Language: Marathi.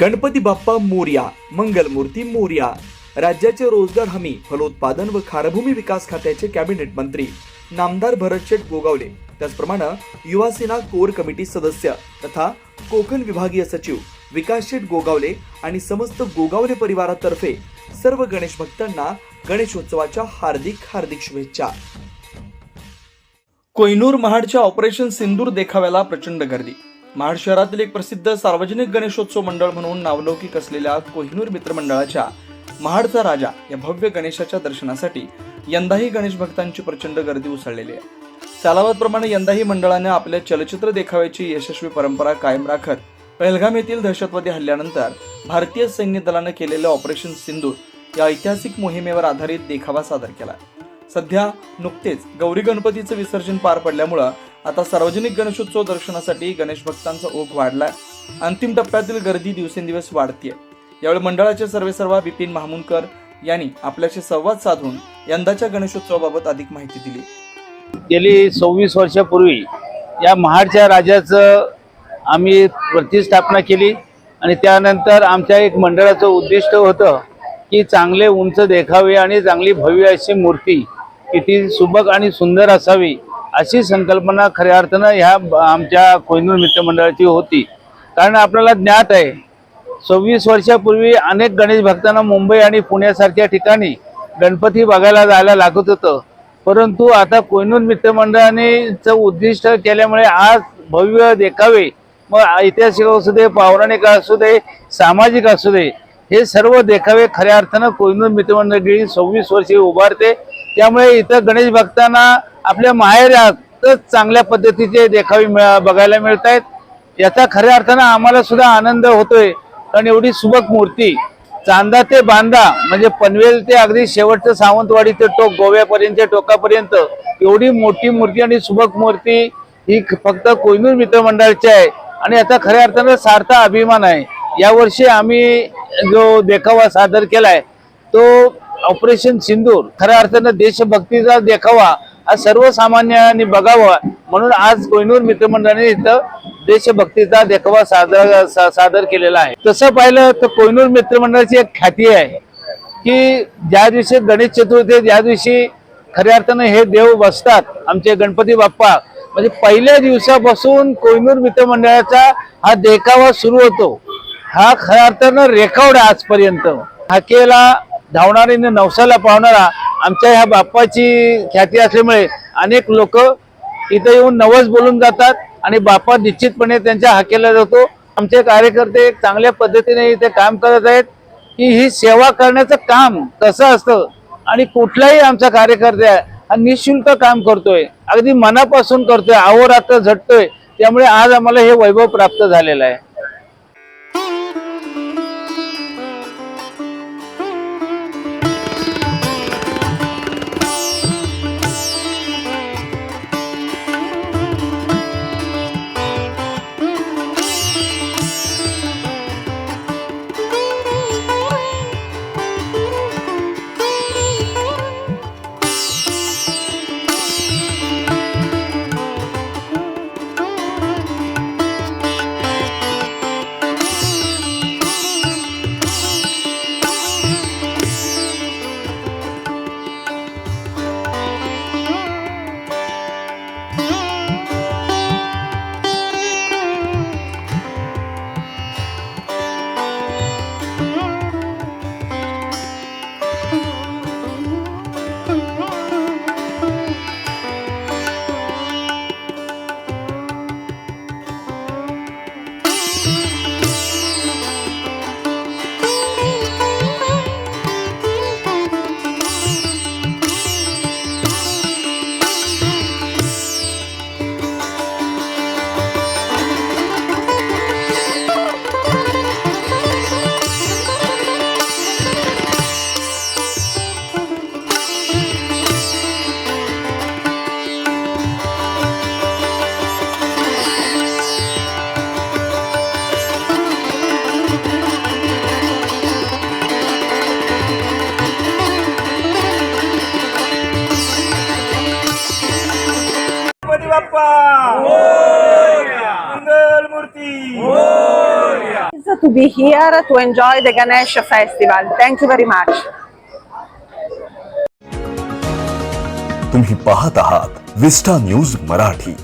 गणपती बाप्पा मोर्या मंगलमूर्ती मोर्या राज्याचे रोजगार हमी फलोत्पादन व खारभूमी विकास खात्याचे कॅबिनेट मंत्री नामदार भरतशेठ गोगावले. त्याचप्रमाणे युवासेना कोर कमिटी सदस्य तथा कोकण विभागीय सचिव विकास शेठ गोगावले आणि समस्त गोगावले परिवारातर्फे सर्व गणेश भक्तांना गणेशोत्सवाच्या हार्दिक हार्दिक शुभेच्छा. कोयनूर महाडच्या ऑपरेशन सिंदूर देखाव्याला प्रचंड गर्दी. महाड शहरातील एक प्रसिद्ध सार्वजनिक गणेशोत्सव मंडळ म्हणून नावलौकिक असलेल्या कोहिनूर मित्रमंडळाच्या महाडचा राजा या भव्य गणेशाच्या दर्शनासाठी यंदाही गणेश भक्तांची प्रचंड गर्दी उसळलेली आहे. सालावतप्रमाणे यंदाही मंडळाने आपल्या चलचित्र देखाव्याची यशस्वी परंपरा कायम राखत पहलगाम येथील दहशतवादी हल्ल्यानंतर भारतीय सैन्य दलानं केलेलं ऑपरेशन सिंदूर या ऐतिहासिक मोहिमेवर आधारित देखावा सादर केला. सध्या नुकतेच गौरी गणपतीचं विसर्जन पार पडल्यामुळं आता सार्वजनिक गणेशोत्सव दर्शनासाठी गणेश भक्तांचा ओघ वाढलाय. अंतिम टप्प्यातील गर्दी दिवसेंदिवस वाढतीय. यावेळी मंडळाचे सर्वेसर्वा बिपिन महामुनकर यांनी आपल्याशी संवाद साधून यंदाच्या गणेशोत्सवाबाबत अधिक माहिती दिली. गेली सव्वीस वर्षापूर्वी या महाडच्या राजाचं आम्ही प्रतिष्ठापना केली आणि त्यानंतर आमच्या एक मंडळाचं उद्दिष्ट होतं की चांगले उंच देखावे आणि चांगली भव्य अशी मूर्ती किती सुबक आणि सुंदर असावी अशी संकल्पना खऱ्या अर्थानं ह्या ब- आमच्या कोहिनूर मित्रमंडळाची होती. कारण आपल्याला ज्ञात आहे सव्वीस वर्षापूर्वी अनेक गणेश भक्तांना मुंबई आणि पुण्यासारख्या ठिकाणी गणपती बघायला जायला लागत होतं. परंतु आता कोहिनूर मित्रमंडळानेचं उद्दिष्ट केल्यामुळे आज भव्य देखावे मग ऐतिहासिक असू दे पौराणिक असू दे सामाजिक असू दे हे सर्व देखावे खऱ्या अर्थानं कोहिनूर मित्रमंडळ गेली सव्वीस वर्षे उभारते. त्यामुळे इथं गणेश भक्तांना आपल्या माहेरातच चांगल्या पद्धतीचे देखावे मिळ- बघायला मिळत आहेत याचा खऱ्या अर्थानं आम्हाला सुद्धा आनंद होतोय. कारण एवढी सुबक मूर्ती चांदा ते बांदा म्हणजे पनवेल ते अगदी शेवटचं सावंतवाडी ते टोक गोव्यापर्यंतच्या टोकापर्यंत एवढी मोठी मूर्ती आणि सुबक मूर्ती ही फक्त कोयनूर मित्रमंडळाची आहे. आणि याचा खऱ्या अर्थानं सार्थ अभिमान आहे. यावर्षी आम्ही जो देखावा सादर केलाय तो ऑपरेशन सिंदूर खऱ्या अर्थानं देशभक्तीचा देखावा हा सर्वसामान्यांनी बघावं. म्हणून आज कोहिनूर मित्रमंडळाने इथं देशभक्तीचा देखावा सादर सा- सादर केलेला आहे. तसं पाहिलं तर कोहिनूर मित्रमंडळाची एक ख्याती आहे की ज्या दिवशी गणेश चतुर्थी ज्या दिवशी खऱ्या अर्थानं हे देव बसतात आमचे गणपती बाप्पा म्हणजे पहिल्या दिवसापासून कोहिनूर मित्रमंडळाचा हा देखावा सुरू होतो. हा खऱ्या अर्थानं रेखावड आजपर्यंत. हाकेला धावणारी आणि नवसाला पावणारा आमच्या ह्या बाप्पाची ख्याती असल्यामुळे अनेक लोक इथं येऊन नवस बोलून जातात आणि बाप्पा निश्चितपणे त्यांच्या हाकेला जातो. आमचे कार्यकर्ते एक चांगल्या पद्धतीने इथे काम करत आहेत की ही सेवा करण्याचं काम कसं असतं आणि कुठलाही आमचा कार्यकर्ते हा निशुल्क काम करतोय. अगदी मनापासून करतोय अहोरात्र झटतोय. त्यामुळे आज आम्हाला हे वैभव प्राप्त झालेलं आहे. बाप्पा मंगल मूर्ती to be here to enjoy the Ganesh festival. Thank you very much. तुम्ही पाहत आहात विस्टा न्यूज़ मराठी